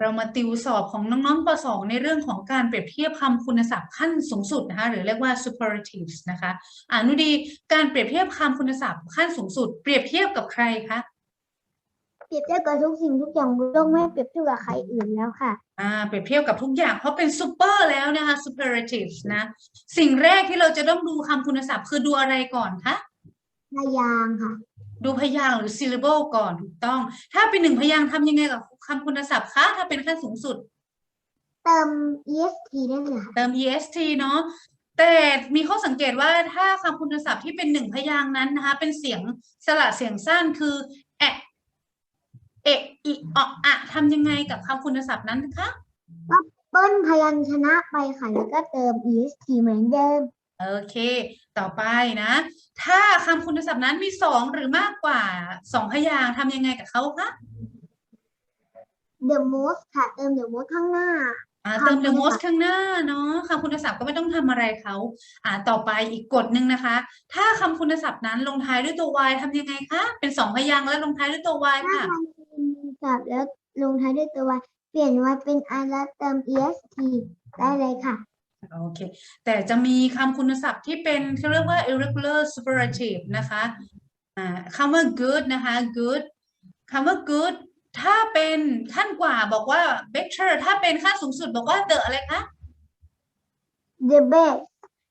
เรามาติวสอบของน้องๆป .2 ในเรื่องของการเปรียบเทียบคำคุณศัพท์ขั้นสูงสุดนะคะหรือเรียกว่า superlatives นะคะอ่านุดีการเปรียบเทียบคำคุณศัพท์ขั้นสูงสุด เปรียบเทียบกับใครคะเปรียบเทียบกับทุกสิ่งทุกอย่างบนโลกไม่เปรียบเทียบกับใครอื่นแล้วค่ะอ่าเปรียบเทียบกับทุกอย่างเพราะเป็น super แล้วนะคะ superlatives นะสิ่งแรกที่เราจะต้องดูคำคุณศัพท์คือดูอะไรก่อนคะพยางค์ค่ะ ดูพยางค์หรือ syllable ก่อนถูกต้อง ถ้าเป็นหนึ่งพยางค์ทำยังไงกับคำคุณศัพท์คะถ้าเป็นขั้นสูงสุด เติม est ได้เลยค่ะเติม est เนาะแต่มีข้อสังเกตว่าถ้าคำคุณศัพท์ที่เป็นหนึ่งพยางค์นั้นนะคะ เป็นเสียงสระเสียงสั้นคือแอะเอะอิอออะทำยังไงกับคำคุณศัพท์นั้นคะเปิ้ลพยัญชนะไปค่ะแล้วก็เติม est เหมือนเดิม โอเค ต่อไปนะ ถ้าคำคุณศัพท์นั้นมีสองหรือมากกว่าสองพยางค์ทำยังไงกับเขาคะ the most ค่ะเติม the most ข้างหน้า อ่าคำเติม the คุณศัพท์ most ข้างหน้าเนาะคำคุณศัพท์ก็ไม่ต้องทำอะไรเขา อ่าต่อไปอีกกฎหนึ่งนะคะ ถ้าคำคุณศัพท์นั้นลงท้ายด้วยตัว y ทำยังไงคะ เป็นสองพยางค์แล้วลงท้ายด้วยตัว y ถ้าค่ะทำคุณศัพท์แล้วลงท้ายด้วยตัว y เปลี่ยน y เป็น i แล้วเติม est ได้เลยค่ะ โอเค แต่จะมีคำคุณศัพท์ที่เป็นเขาเรียกว่า irregular superlative นะคะอ่าคำว่า good นะคะ good คำว่า good ถ้าเป็นขั้นกว่าบอกว่า better ถ้าเป็นขั้นสูงสุดบอกว่า the อะไรคะ the best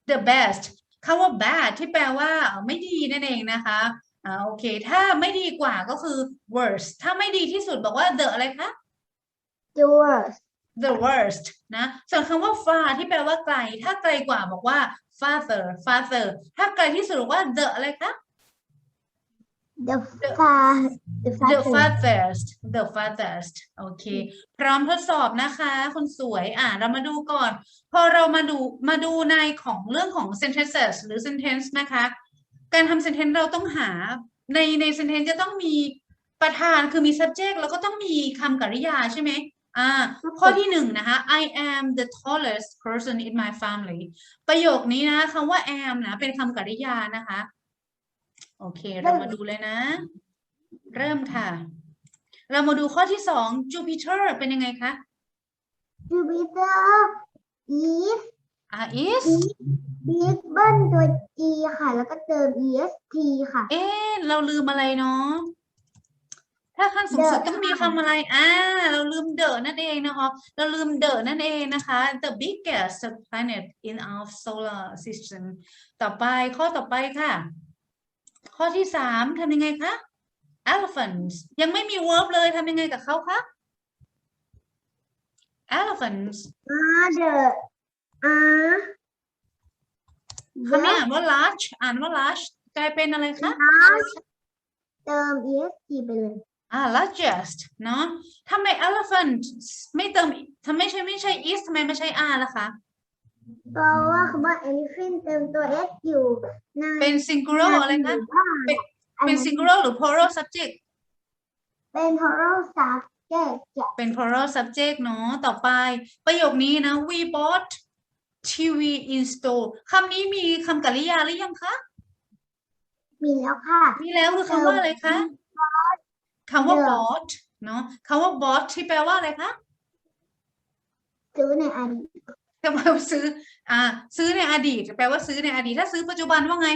the best คำว่า bad ที่แปลว่าไม่ดีนั่นเองนะคะอ่าโอเค ถ้าไม่ดีกว่าก็คือ worst ถ้าไม่ดีที่สุดบอกว่า the อะไรคะ the worst the worst นะส่วนคำว่า far ที่แปลว่าไกล ถ้าไกลกว่าบอกว่า farther farther ถ้าไกลที่สุดบอกว่า the อะไรคะ the far the the farthest farthest the farthest โอเค พร้อมทดสอบนะคะคนสวย อ่าเรามาดูก่อน พอเรามาดูมาดูในของเรื่องของ sentences หรือ sentence นะคะ การทำ sentence เราต้องหาในใน sentence จะต้องมีประธานคือมี subject แล้วก็ต้องมีคำกริยาใช่ไหม อ่าข้อที่หนึ่งนะคะ I am the tallest person in my family ประโยคนี้นะคำว่า am นะ เป็นคำกริยานะคะ โอเค เรามาดูเลยนะ เริ่มค่ะ เรามาดูข้อที่สอง Jupiter เป็นยังไงคะ Jupiter is ah is big เบิ้ลตัว g ค่ะ แล้วก็เติม est ค่ะ เอ๊ะเราลืมอะไรเนาะ ถ้าขั้นสูงสุด The ต้องมีค่ะคำอะไร อ่า เราลืม the นั่นเองนะคะ เราลืม the นั่นเองนะคะ the biggest planet in our solar system ต่อไปข้อต่อไปค่ะ ข้อที่สามทำยังไงคะ elephants ยังไม่มี verb เลยทำยังไงกับเขาคะ elephants are the are คำนี้อ่านว่า large อ่านว่า large กลายเป็นอะไรคะ large เติม est ไปเลย อ่า largest เนาะทำไม elephant ไม่เติมทำไมใช่ไม่ใช่ is ทำไมไม่ใช่ are ล่ะคะเพราะว่าคำว่า elephant เติมตัว s อยู่ในเป็น singular อะไรคะเป็นเป็น singular หรือ plural subject เป็น plural subject จะเป็น plural subject เนาะต่อไปประโยคนี้นะ we bought TV in store คำนี้มีคำกริยาหรือยังคะ มีแล้วค่ะ มีแล้วคือคำว่าอะไรคะ คำว่าเดิม bought เนาะคำว่า bought ที่แปลว่าอะไรคะซื้อในอดีตแปลว่าซื้อ อ่า ซื้อในอดีต แปลว่าซื้อในอดีต ถ้าซื้อปัจจุบันว่าไง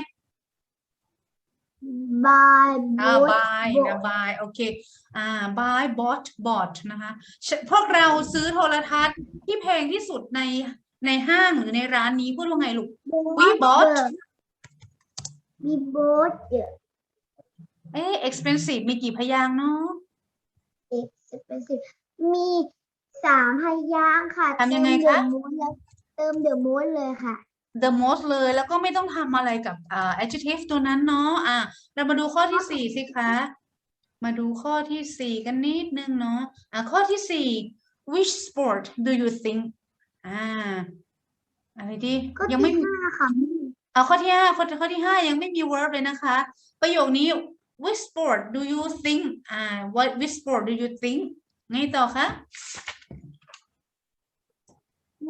buy อ่า bought buy นะ buy โอเค อ่า buy bought bought นะคะฉะพวกเราซื้อโทรทัศน์ที่แพงที่สุดในในห้างหรือในร้านนี้พูดว่าไงลูก We bought we bought the เอ๊ะ expensive มีกี่พยางค์เนาะ expensive มีสามพยางค์ค่ะทำยังไงเติมคะ the most แล้วเติม the most เลยค่ะ the most เลยแล้วก็ไม่ต้องทำอะไรกับอ่า adjective ตัวนั้นเนาะอะเรามาดูข้อที่สี่สิคะ มาดูข้อที่สี่กันนิดนึงเนาะอะข้อที่สี่ which sport do you think อ่าอะไรดีก็ยังที่ไม่มีห้าค่ะ เอาข้อที่ห้าข้อข้อที่ห้ายังไม่มี verb เลยนะคะ ประโยคนี้ which sport do you think อ่า what which sport do you think ไงต่อคะ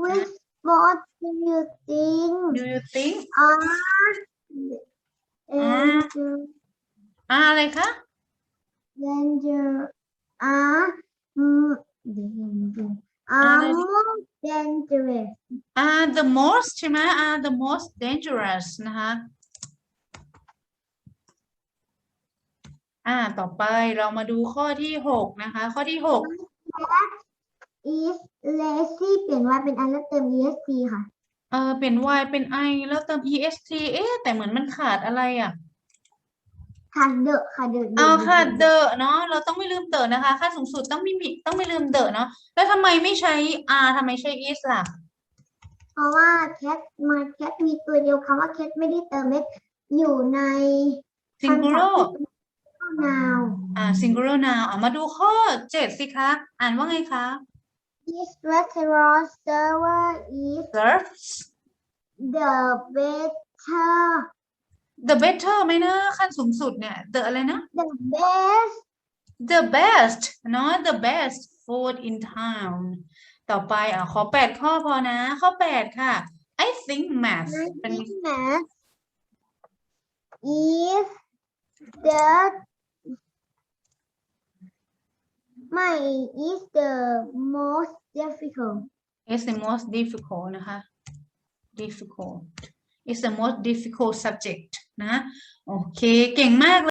which sport do you think do you think are อ่า danger อ่าอะไรคะ danger are mm, danger are most dangerous อ่า the most ใช่ไหมอ่า the most dangerous นะคะ อ่า ต่อไปเรามาดูข้อที่หกนะคะ ข้อที่หก is lazy เปลี่ยนว่าเป็นอันแล้วเติม est ค่ะ เออเป็น y เป็น i แล้วเติม est เอ๊ะแต่เหมือนมันขาดอะไรอะ ค่ะเดอะค่ะเดอะเอาค่ะ the เนาะเราต้องไม่ลืม the นะคะค่าสูงสุดต้องไม่มีต้องไม่ลืม the เนาะแล้วทำไมไม่ใช้ r ทำไมใช้ is ล่ะ เพราะว่า cat มา cat มีตัวเดียวคำว่า cat ไม่ได้เติม s อยู่ในคำศัพท์ noun อ่า singular noun อะมาดูข้อเจ็ดสิคะ อ่านว่าไงคะ This restaurant server is serves the better the better ไหมนะขั้นสูงสุดเนี่ย the อะไรนะ the best the best เนาะ the best food in town ต่อไปอะขอแปดข้อพอนะ ข้อแปดค่ะ I think math เป็น math is the ไม่ is the most difficult is the most difficult นะคะ difficult is the most difficult subject นะ โอเค เก่งมาก